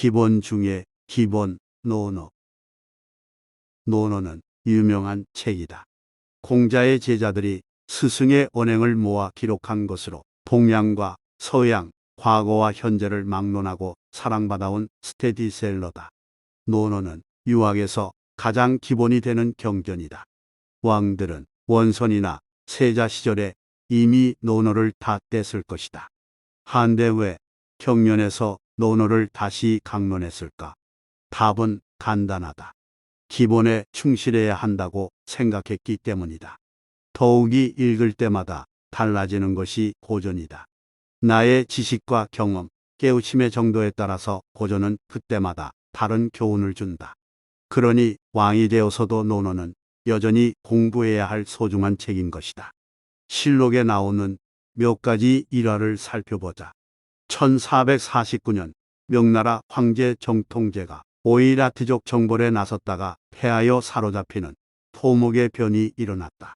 기본 중에 기본 노노. 노노는 유명한 책이다. 공자의 제자들이 스승의 언행을 모아 기록한 것으로 동양과 서양, 과거와 현재를 막론하고 사랑받아온 스테디셀러다. 노노는 유학에서 가장 기본이 되는 경전이다. 왕들은 원선이나 세자 시절에 이미 노노를 다 뗐을 것이다. 한데 왜 경련에서 노노를 다시 강론했을까? 답은 간단하다. 기본에 충실해야 한다고 생각했기 때문이다. 더욱이 읽을 때마다 달라지는 것이 고전이다. 나의 지식과 경험, 깨우침의 정도에 따라서 고전은 그때마다 다른 교훈을 준다. 그러니 왕이 되어서도 논어는 여전히 공부해야 할 소중한 책인 것이다. 실록에 나오는 몇 가지 일화를 살펴보자. 1449년 명나라 황제 정통제가 오이라트족 정벌에 나섰다가 패하여 사로잡히는 토목의 변이 일어났다.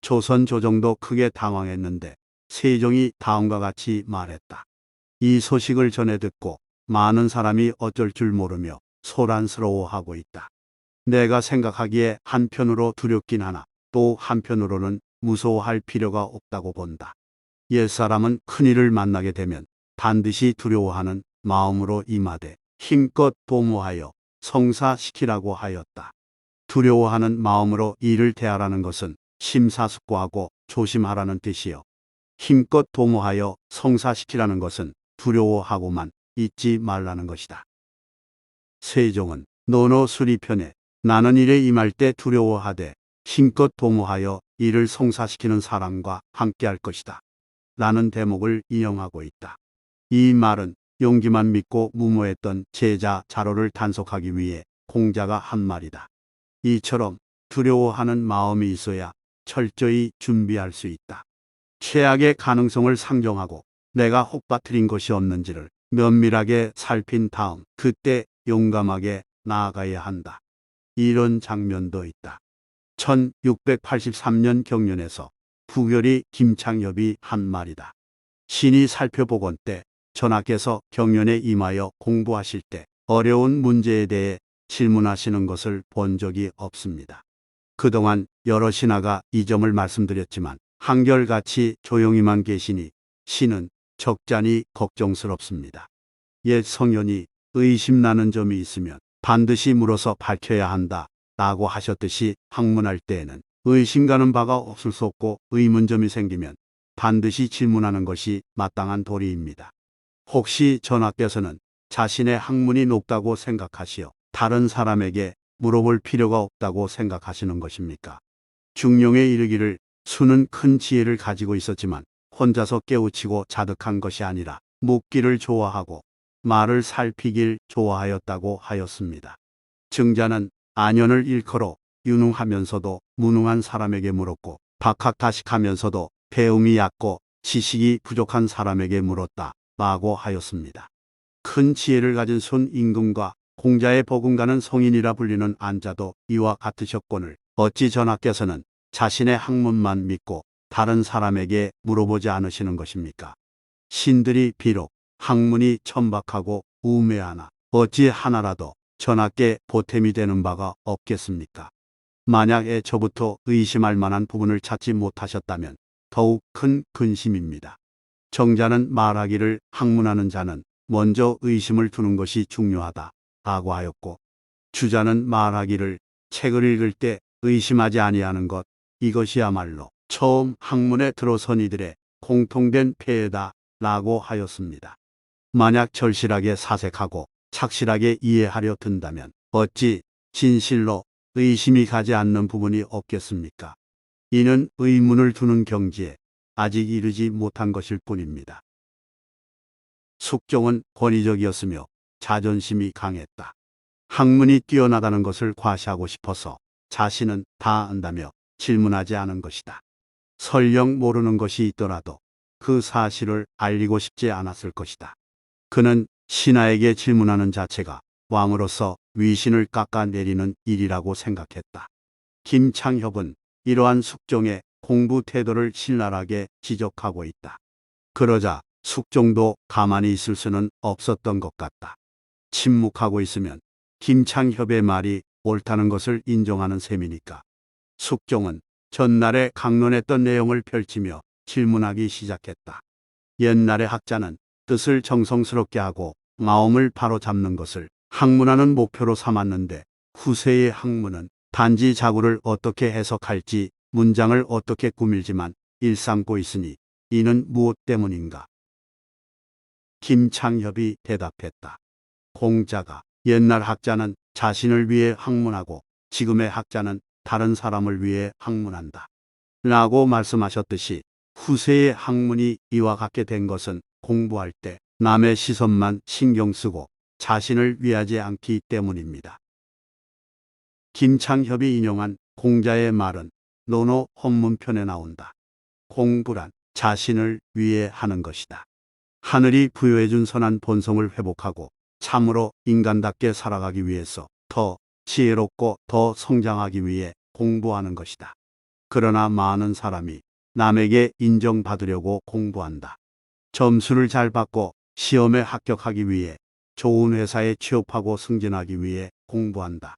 조선 조정도 크게 당황했는데 세종이 다음과 같이 말했다. 이 소식을 전해 듣고 많은 사람이 어쩔 줄 모르며 소란스러워하고 있다. 내가 생각하기에 한편으로 두렵긴 하나 또 한편으로는 무서워할 필요가 없다고 본다. 옛사람은 큰일을 만나게 되면 반드시 두려워하는 마음으로 임하되 힘껏 도모하여 성사시키라고 하였다. 두려워하는 마음으로 일을 대하라는 것은 심사숙고하고 조심하라는 뜻이요. 힘껏 도모하여 성사시키라는 것은 두려워하고만 있지 말라는 것이다. 세종은 노노 수리편에 나는 일에 임할 때 두려워하되 힘껏 도모하여 일을 성사시키는 사람과 함께할 것이다. 라는 대목을 인용하고 있다. 이 말은 용기만 믿고 무모했던 제자 자로를 단속하기 위해 공자가 한 말이다. 이처럼 두려워하는 마음이 있어야 철저히 준비할 수 있다. 최악의 가능성을 상정하고 내가 혹빠뜨린 것이 없는지를 면밀하게 살핀 다음 그때 용감하게 나아가야 한다. 이런 장면도 있다. 1683년 경연에서 부결이 김창엽이 한 말이다. 신이 살펴보건 때 전하께서 경연에 임하여 공부하실 때 어려운 문제에 대해 질문하시는 것을 본 적이 없습니다. 그동안 여러 신하가 이 점을 말씀드렸지만 한결같이 조용히만 계시니 신은 적잖이 걱정스럽습니다. 옛 성현이 의심나는 점이 있으면 반드시 물어서 밝혀야 한다. 라고 하셨듯이 학문할 때에는 의심가는 바가 없을 수 없고 의문점이 생기면 반드시 질문하는 것이 마땅한 도리입니다. 혹시 전하께서는 자신의 학문이 높다고 생각하시어 다른 사람에게 물어볼 필요가 없다고 생각하시는 것입니까? 중용에 이르기를 수는 큰 지혜를 가지고 있었지만 혼자서 깨우치고 자득한 것이 아니라 묻기를 좋아하고 말을 살피길 좋아하였다고 하였습니다. 증자는 안연을 일컬어 유능하면서도 무능한 사람에게 물었고 박학다식하면서도 배움이 얕고 지식이 부족한 사람에게 물었다 라고 하였습니다. 큰 지혜를 가진 손 임금과 공자의 버금가는 성인이라 불리는 안자도 이와 같으셨거늘 어찌 전하께서는 자신의 학문만 믿고 다른 사람에게 물어보지 않으시는 것입니까? 신들이 비록 학문이 천박하고 우매하나 어찌 하나라도 전하께 보탬이 되는 바가 없겠습니까? 만약 애초부터 의심할 만한 부분을 찾지 못하셨다면 더욱 큰 근심입니다. 정자는 말하기를 학문하는 자는 먼저 의심을 두는 것이 중요하다 라고 하였고 주자는 말하기를 책을 읽을 때 의심하지 아니하는 것 이것이야말로 처음 학문에 들어선 이들의 공통된 폐해다 라고 하였습니다. 만약 절실하게 사색하고 착실하게 이해하려 든다면 어찌 진실로 의심이 가지 않는 부분이 없겠습니까? 이는 의문을 두는 경지에 아직 이르지 못한 것일 뿐입니다. 숙종은 권위적이었으며 자존심이 강했다. 학문이 뛰어나다는 것을 과시하고 싶어서 자신은 다 안다며 질문하지 않은 것이다. 설령 모르는 것이 있더라도 그 사실을 알리고 싶지 않았을 것이다. 그는 신하에게 질문하는 자체가 왕으로서 위신을 깎아내리는 일이라고 생각했다. 김창협은 이러한 숙종의 공부 태도를 신랄하게 지적하고 있다. 그러자 숙종도 가만히 있을 수는 없었던 것 같다. 침묵하고 있으면 김창협의 말이 옳다는 것을 인정하는 셈이니까. 숙종은 전날에 강론했던 내용을 펼치며 질문하기 시작했다. 옛날의 학자는 뜻을 정성스럽게 하고 마음을 바로잡는 것을 학문하는 목표로 삼았는데 후세의 학문은 단지 자구를 어떻게 해석할지 문장을 어떻게 꾸밀지만 일삼고 있으니 이는 무엇 때문인가? 김창협이 대답했다. 공자가 옛날 학자는 자신을 위해 학문하고 지금의 학자는 다른 사람을 위해 학문한다. 라고 말씀하셨듯이 후세의 학문이 이와 같게 된 것은 공부할 때 남의 시선만 신경 쓰고 자신을 위하지 않기 때문입니다. 김창협이 인용한 공자의 말은 논어 헌문편에 나온다. 공부란 자신을 위해 하는 것이다. 하늘이 부여해준 선한 본성을 회복하고 참으로 인간답게 살아가기 위해서 더 지혜롭고 더 성장하기 위해 공부하는 것이다. 그러나 많은 사람이 남에게 인정받으려고 공부한다. 점수를 잘 받고 시험에 합격하기 위해 좋은 회사에 취업하고 승진하기 위해 공부한다.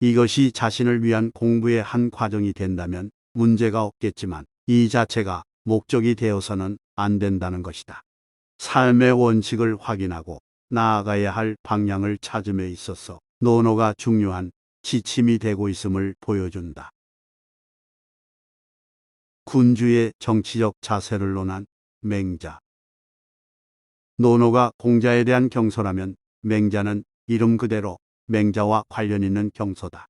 이것이 자신을 위한 공부의 한 과정이 된다면 문제가 없겠지만 이 자체가 목적이 되어서는 안 된다는 것이다. 삶의 원칙을 확인하고 나아가야 할 방향을 찾음에 있어서 논어가 중요한 지침이 되고 있음을 보여준다. 군주의 정치적 자세를 논한 맹자. 논어가 공자에 대한 경서라면 맹자는 이름 그대로 맹자와 관련 있는 경서다.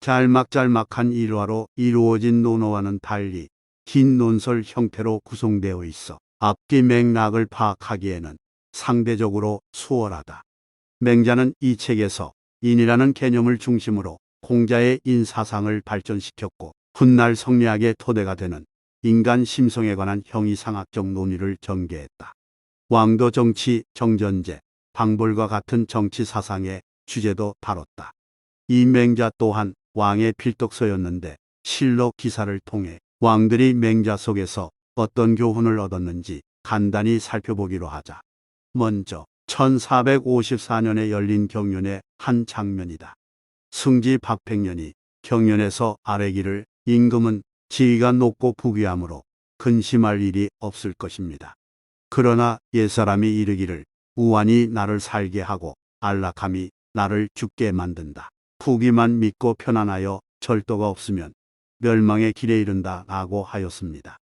짤막짤막한 일화로 이루어진 논어와는 달리 긴 논설 형태로 구성되어 있어 앞뒤 맥락을 파악하기에는 상대적으로 수월하다. 맹자는 이 책에서 인이라는 개념을 중심으로 공자의 인사상을 발전시켰고 훗날 성리학의 토대가 되는 인간 심성에 관한 형이상학적 논의를 전개했다. 왕도 정치, 정전제, 방벌과 같은 정치 사상의 주제도 다뤘다. 이 맹자 또한 왕의 필독서였는데 실록 기사를 통해 왕들이 맹자 속에서 어떤 교훈을 얻었는지 간단히 살펴보기로 하자. 먼저 1454년에 열린 경연의 한 장면이다. 승지 박백년이 경연에서 아래기를 임금은 지위가 높고 부귀함으로 근심할 일이 없을 것입니다. 그러나 옛사람이 이르기를 우환이 나를 살게 하고 안락함이 나를 죽게 만든다. 후기만 믿고 편안하여 절도가 없으면 멸망의 길에 이른다 라고 하였습니다.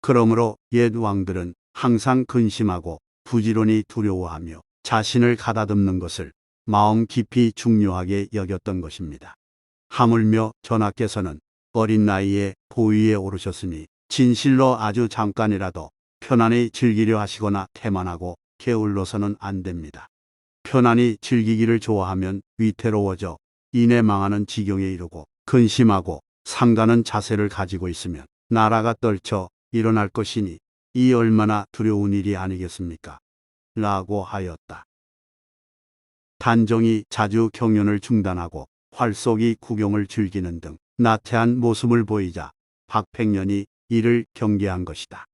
그러므로 옛 왕들은 항상 근심하고 부지런히 두려워하며 자신을 가다듬는 것을 마음 깊이 중요하게 여겼던 것입니다. 하물며 전하께서는 어린 나이에 보위에 오르셨으니 진실로 아주 잠깐이라도 편안히 즐기려 하시거나 태만하고 게을러서는 안 됩니다. 편안히 즐기기를 좋아하면 위태로워져 이내 망하는 지경에 이르고 근심하고 상가는 자세를 가지고 있으면 나라가 떨쳐 일어날 것이니 이 얼마나 두려운 일이 아니겠습니까? 라고 하였다. 단정이 자주 경연을 중단하고 활쏘기 구경을 즐기는 등 나태한 모습을 보이자 박팽년이 이를 경계한 것이다.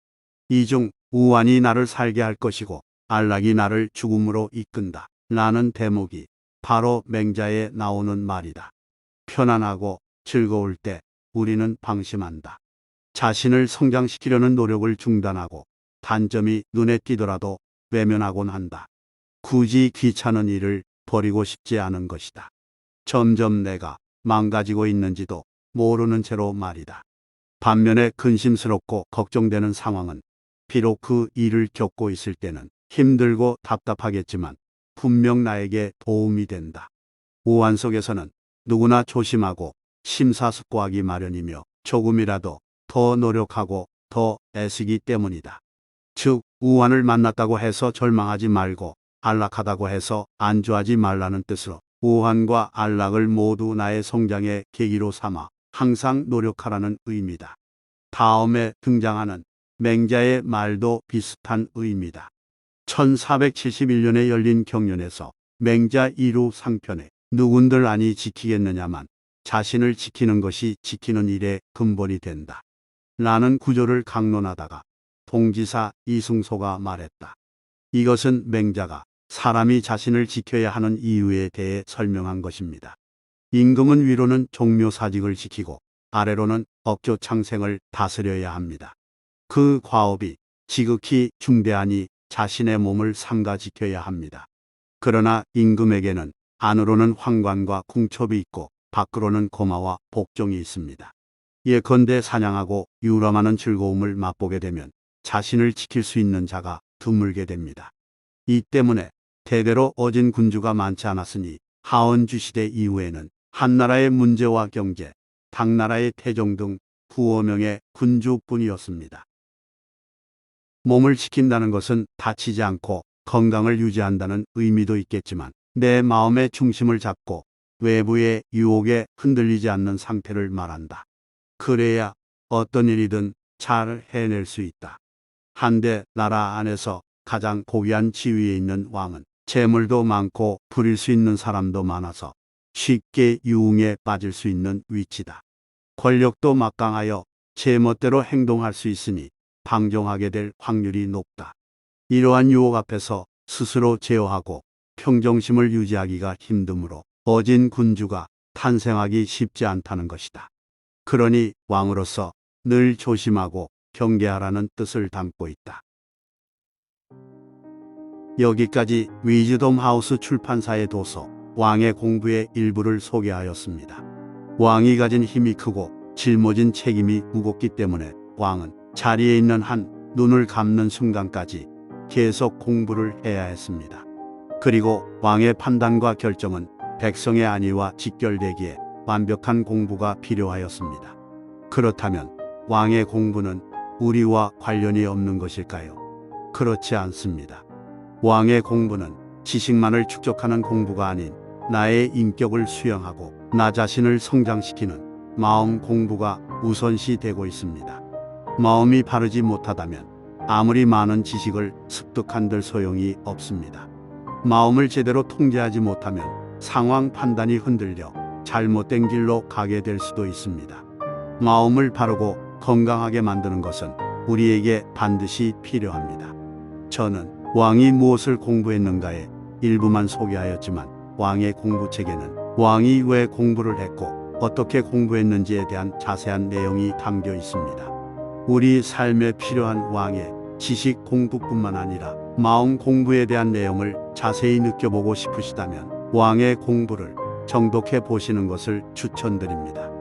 이중 우환이 나를 살게 할 것이고 안락이 나를 죽음으로 이끈다. 라는 대목이 바로 맹자에 나오는 말이다. 편안하고 즐거울 때 우리는 방심한다. 자신을 성장시키려는 노력을 중단하고 단점이 눈에 띄더라도 외면하곤 한다. 굳이 귀찮은 일을 버리고 싶지 않은 것이다. 점점 내가 망가지고 있는지도 모르는 채로 말이다. 반면에 근심스럽고 걱정되는 상황은 비록 그 일을 겪고 있을 때는 힘들고 답답하겠지만 분명 나에게 도움이 된다. 우환 속에서는 누구나 조심하고 심사숙고하기 마련이며 조금이라도 더 노력하고 더 애쓰기 때문이다. 즉, 우환을 만났다고 해서 절망하지 말고 안락하다고 해서 안주하지 말라는 뜻으로 우환과 안락을 모두 나의 성장의 계기로 삼아 항상 노력하라는 의미다. 다음에 등장하는 맹자의 말도 비슷한 의미다. 1471년에 열린 경연에서 맹자 1호 상편에 누군들 아니 지키겠느냐만 자신을 지키는 것이 지키는 일의 근본이 된다. 라는 구조를 강론하다가 동지사 이승소가 말했다. 이것은 맹자가 사람이 자신을 지켜야 하는 이유에 대해 설명한 것입니다. 임금은 위로는 종묘 사직을 지키고 아래로는 업교 창생을 다스려야 합니다. 그 과업이 지극히 중대하니 자신의 몸을 삼가 지켜야 합니다. 그러나 임금에게는 안으로는 황관과 궁첩이 있고 밖으로는 고마와 복종이 있습니다. 예컨대 사냥하고 유람하는 즐거움을 맛보게 되면 자신을 지킬 수 있는 자가 드물게 됩니다. 이 때문에 대대로 어진 군주가 많지 않았으니 하원주 시대 이후에는 한나라의 문제와 경제, 당나라의 태종 등 후어 명의 군주뿐이었습니다. 몸을 지킨다는 것은 다치지 않고 건강을 유지한다는 의미도 있겠지만 내 마음의 중심을 잡고 외부의 유혹에 흔들리지 않는 상태를 말한다. 그래야 어떤 일이든 잘 해낼 수 있다. 한데 나라 안에서 가장 고귀한 지위에 있는 왕은 재물도 많고 부릴 수 있는 사람도 많아서 쉽게 유흥에 빠질 수 있는 위치다. 권력도 막강하여 제멋대로 행동할 수 있으니 방종하게 될 확률이 높다. 이러한 유혹 앞에서 스스로 제어하고 평정심을 유지하기가 힘드므로 어진 군주가 탄생하기 쉽지 않다는 것이다. 그러니 왕으로서 늘 조심하고 경계하라는 뜻을 담고 있다. 여기까지 위즈덤 하우스 출판사의 도서 왕의 공부의 일부를 소개하였습니다. 왕이 가진 힘이 크고 짊어진 책임이 무겁기 때문에 왕은 자리에 있는 한 눈을 감는 순간까지 계속 공부를 해야 했습니다. 그리고 왕의 판단과 결정은 백성의 안위와 직결되기에 완벽한 공부가 필요하였습니다. 그렇다면 왕의 공부는 우리와 관련이 없는 것일까요? 그렇지 않습니다. 왕의 공부는 지식만을 축적하는 공부가 아닌 나의 인격을 수양하고 나 자신을 성장시키는 마음 공부가 우선시 되고 있습니다. 마음이 바르지 못하다면 아무리 많은 지식을 습득한들 소용이 없습니다. 마음을 제대로 통제하지 못하면 상황 판단이 흔들려 잘못된 길로 가게 될 수도 있습니다. 마음을 바르고 건강하게 만드는 것은 우리에게 반드시 필요합니다. 저는 왕이 무엇을 공부했는가에 일부만 소개하였지만 왕의 공부책에는 왕이 왜 공부를 했고 어떻게 공부했는지에 대한 자세한 내용이 담겨 있습니다. 우리 삶에 필요한 왕의 지식 공부뿐만 아니라 마음 공부에 대한 내용을 자세히 느껴보고 싶으시다면 왕의 공부를 정독해 보시는 것을 추천드립니다.